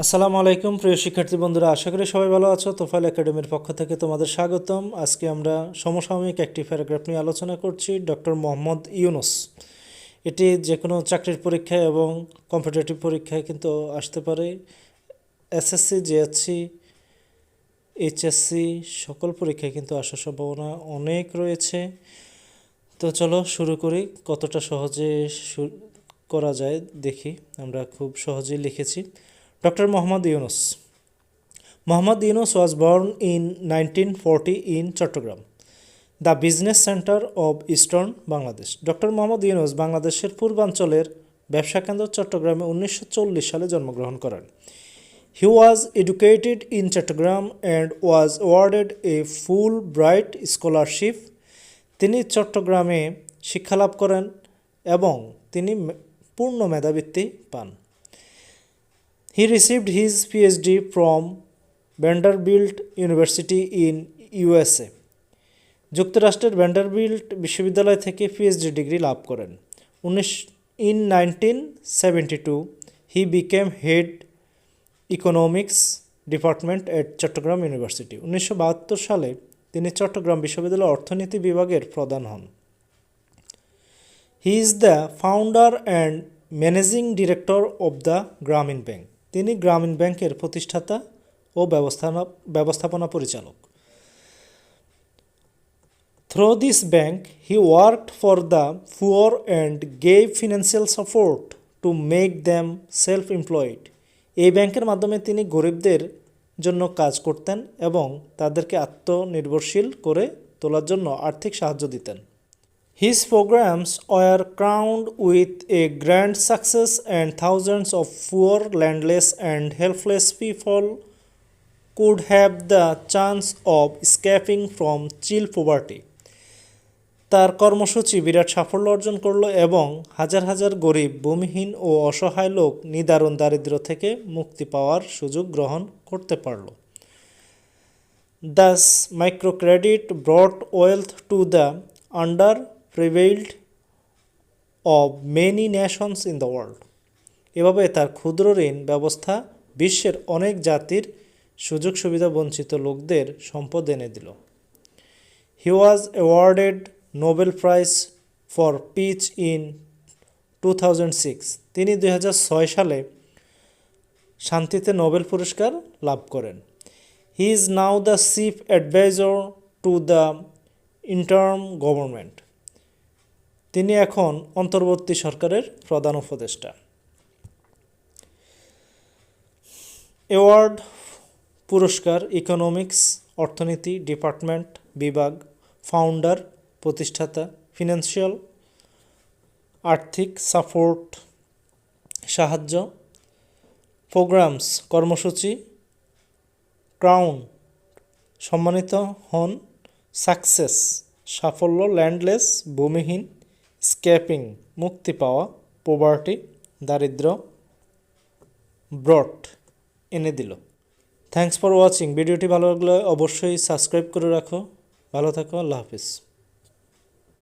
আসসালামু আলাইকুম, প্রিয় শিক্ষার্থী বন্ধুরা, আশা করি সবাই ভালো আছো। তোফাইল একাডেমির পক্ষ থেকে তোমাদের স্বাগতম। আজকে আমরা সমসাময়িক একটি প্যারাগ্রাফ নিয়ে আলোচনা করছি, ডক্টর মোহাম্মদ ইউনুস। এটি যে কোনো চাকরির পরীক্ষায় এবং কম্পিটিটিভ পরীক্ষায় কিন্তু আসতে পারে। এসএসসি, জিএসসি, এইচএসসি সকল পরীক্ষায় কিন্তু আসার সম্ভাবনা অনেক রয়েছে। তো চলো শুরু করি, কতটা সহজে করা যায় দেখি। আমরা খুব সহজেই লিখেছি। Mohammad Yunus Mohammad Yunus was born in nineteen forty in Chattogram the business center of eastern Bangladesh doctor Mohammad Yunus বাংলাদেশের পূর্বাঞ্চলের ব্যবসা কেন্দ্র চট্টগ্রামে উনিশশো চল্লিশ সালে জন্মগ্রহণ করেন। He was educated in Chattogram and was awarded a Fulbright scholarship তিনি চট্টগ্রামে শিক্ষালাভ করেন এবং তিনি পূর্ণ মেধাবৃত্তি পান। He received his PhD from Vanderbilt University in USA. যুক্তরাষ্ট্রের ভ্যান্ডারবিল্ট বিশ্ববিদ্যালয় থেকে পিএইচডি ডিগ্রি লাভ করেন। উনিশ, in nineteen seventy two he became head economics department at Chattogram university উনিশশো বাহাত্তর সালে তিনি চট্টগ্রাম বিশ্ববিদ্যালয়ের অর্থনীতি বিভাগের প্রধান হন। He is the founder and managing director of the Grameen bank তিনি গ্রামীণ ব্যাংকের প্রতিষ্ঠাতা ও ব্যবস্থাপনা ব্যবস্থাপনা পরিচালক। Through this bank he worked for the poor and gave financial support to make them self employed এই ব্যাংকের মাধ্যমে তিনি গরিবদের জন্য কাজ করতেন এবং তাদেরকে আত্মনির্ভরশীল করে তোলার জন্য আর্থিক সাহায্য দিতেন। His programs were crowned with a grand success, and thousands of poor, landless, and helpless people could have the chance of escaping from chill poverty. তার কর্মসূচি বিরাট সাফল্য অর্জন করল এবং হাজার হাজার গরিব ভূমিহীন ও অসহায় লোক নিদারুণ দারিদ্র্য থেকে মুক্তি পাওয়ার সুযোগ গ্রহণ করতে পারল Thus, microcredit brought wealth to the underprivileged of many nations in the world. এভাবে তার ক্ষুদ্র ঋণ ব্যবস্থা বিশ্বের অনেক জাতির সুযোগ সুবিধা বঞ্চিত লোকদের সম্পদ এনে দিল। He was awarded Nobel prize for peace in two তিনি দু হাজার ছয় সালে শান্তিতে নোবেল পুরস্কার লাভ করেন। He is now the chief adviser to the interim government তিনি এখন অন্তর্বর্তী সরকারের প্রধান উপদেষ্টা। অ্যাওয়ার্ড, পুরস্কার, ইকোনমিক্স, অর্থনীতি, ডিপার্টমেন্ট, বিভাগ, ফাউন্ডার, প্রতিষ্ঠাতা, ফিনান্সিয়াল, আর্থিক সাপোর্ট, সাহায্য, প্রোগ্রামস, কর্মসূচি, ক্রাউন, সম্মানিত হন, সাকসেস, সাফল্য, ল্যান্ডলেস, ভূমিহীন স্ক্যাপিং মুক্তি পাওয়া পোভার্টি দারিদ্র ব্রট এনে দিল। থ্যাংকস ফর ওয়াচিং ভিডিওটি ভালো লাগলে অবশ্যই সাবস্ক্রাইব করে রাখো। ভালো থাকো। আল্লাহ হাফিজ।